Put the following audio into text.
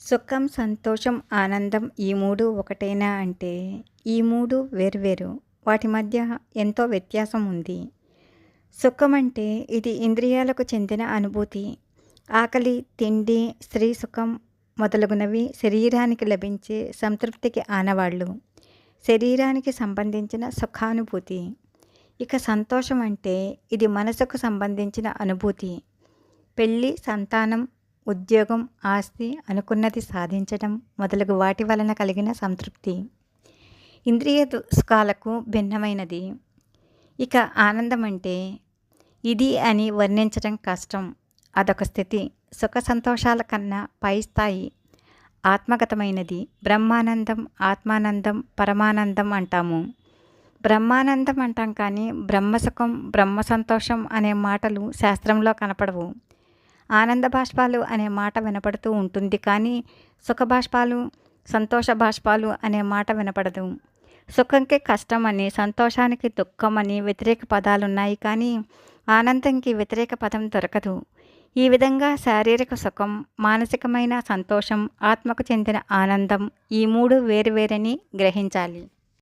సుఖం సంతోషం ఆనందం ఈ మూడు ఒకటేనా అంటే ఈ మూడు వేర్వేరు. వాటి మధ్య ఎంతో వ్యత్యాసం ఉంది. సుఖం అంటే ఇది ఇంద్రియాలకు చెందిన అనుభూతి. ఆకలి తిండి స్త్రీ సుఖం మొదలగునవి శరీరానికి లభించే సంతృప్తికి ఆనవాళ్ళు. శరీరానికి సంబంధించిన సుఖానుభూతి. ఇక సంతోషం అంటే ఇది మనసుకు సంబంధించిన అనుభూతి. పెళ్ళి సంతానం ఉద్యోగం ఆస్తి అనుకున్నది సాధించడం మొదలగు వాటి వలన కలిగిన సంతృప్తి. ఇంద్రియ సుఖాలకు భిన్నమైనది. ఇక ఆనందం అంటే ఇది అని వర్ణించడం కష్టం. అదొక స్థితి. సుఖ సంతోషాల కన్నా పై స్థాయి. ఆత్మగతమైనది. బ్రహ్మానందం ఆత్మానందం పరమానందం అంటాము. బ్రహ్మానందం అంటాం కానీ బ్రహ్మసుఖం బ్రహ్మ సంతోషం అనే మాటలు శాస్త్రంలో కనపడవు. ఆనంద బాష్పాలు అనే మాట వినపడుతూ ఉంటుంది కానీ సుఖ బాష్పాలు సంతోష బాష్పాలు అనే మాట వినపడదు. సుఖంకి కష్టం అని సంతోషానికి దుఃఖం అని వ్యతిరేక పదాలున్నాయి కానీ ఆనందంకి వ్యతిరేక పదం దొరకదు. ఈ విధంగా శారీరక సుఖం మానసికమైన సంతోషం ఆత్మకు చెందిన ఆనందం ఈ మూడు వేరువేరని గ్రహించాలి.